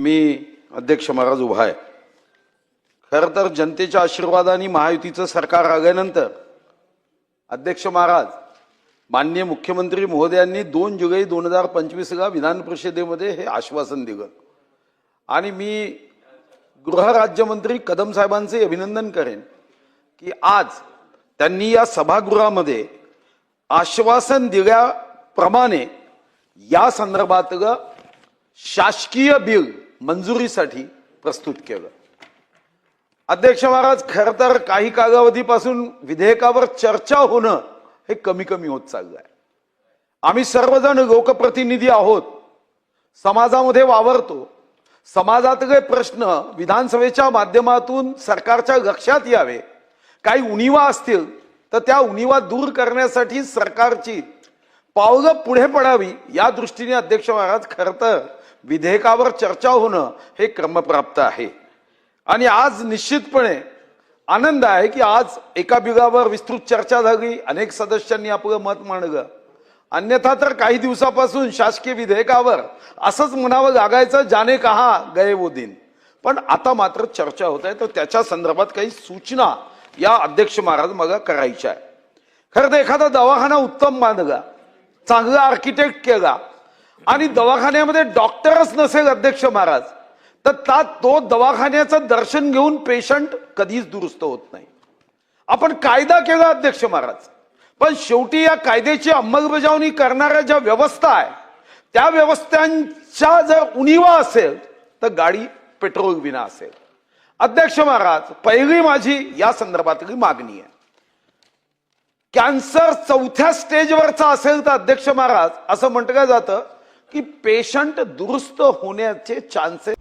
मी अध्यक्ष महाराज उभा आहे. खरं तर जनतेच्या आशीर्वादाने महायुतीचं सरकार आल्यानंतर अध्यक्ष महाराज माननीय मुख्यमंत्री महोदयांनी दोन जुलै दोन हजार पंचवीसला विधान परिषदेमध्ये हे आश्वासन दिलं. आणि मी गृहराज्यमंत्री कदम साहेबांचे अभिनंदन करेन की आज त्यांनी या सभागृहामध्ये आश्वासन दिल्याप्रमाणे या संदर्भातलं शासकीय बिल मंजुरीसाठी प्रस्तुत केलं. अध्यक्ष महाराज खरं तर काही कालावधीपासून विधेयकावर चर्चा होणं हे कमी कमी होत चाललं आहे. आम्ही सर्वजण लोकप्रतिनिधी आहोत. समाजामध्ये वावरतो. समाजातले प्रश्न विधानसभेच्या माध्यमातून सरकारच्या लक्षात यावे. काही उणिवा असतील तर त्या उणीवा दूर करण्यासाठी सरकारची पावलं पुढे पडावी या दृष्टीने अध्यक्ष महाराज खरं तर विधेयकावर चर्चा होणं हे क्रमप्राप्त आहे. आणि आज निश्चितपणे आनंद आहे की आज एका बिगावर विस्तृत चर्चा झाली अनेक सदस्यांनी आपलं मत मांडलं. अन्यथा तर काही दिवसापासून शासकीय विधेयकावर असंच म्हणावं लागायचं जाने कहा गए वो दिन पण आता मात्र चर्चा होत आहे तर त्याच्या संदर्भात काही सूचना या अध्यक्ष महाराज मला करायच्या आहे खरं तर एखादा दवाखाना उत्तम बांधला चांगला आर्किटेक्ट केला आणि दवाखान्यामध्ये डॉक्टरच नसेल अध्यक्ष महाराज. तर ता तो दवाखान्याचं दर्शन घेऊन पेशंट कधीच दुरुस्त होत नाही. आपण कायदा केला अध्यक्ष महाराज. पण शेवटी या कायद्याची अंमलबजावणी करणाऱ्या ज्या व्यवस्था आहे त्या व्यवस्थांच्या जर उणीवा असेल तर गाडी पेट्रोल विना असेल. अध्यक्ष महाराज पहिली माझी या संदर्भातली मागणी आहे. कॅन्सर चौथ्या स्टेजवरचा असेल तर अध्यक्ष महाराज असं म्हटलं जातं की पेशंट दुरुस्त होण्याचे चान्सेस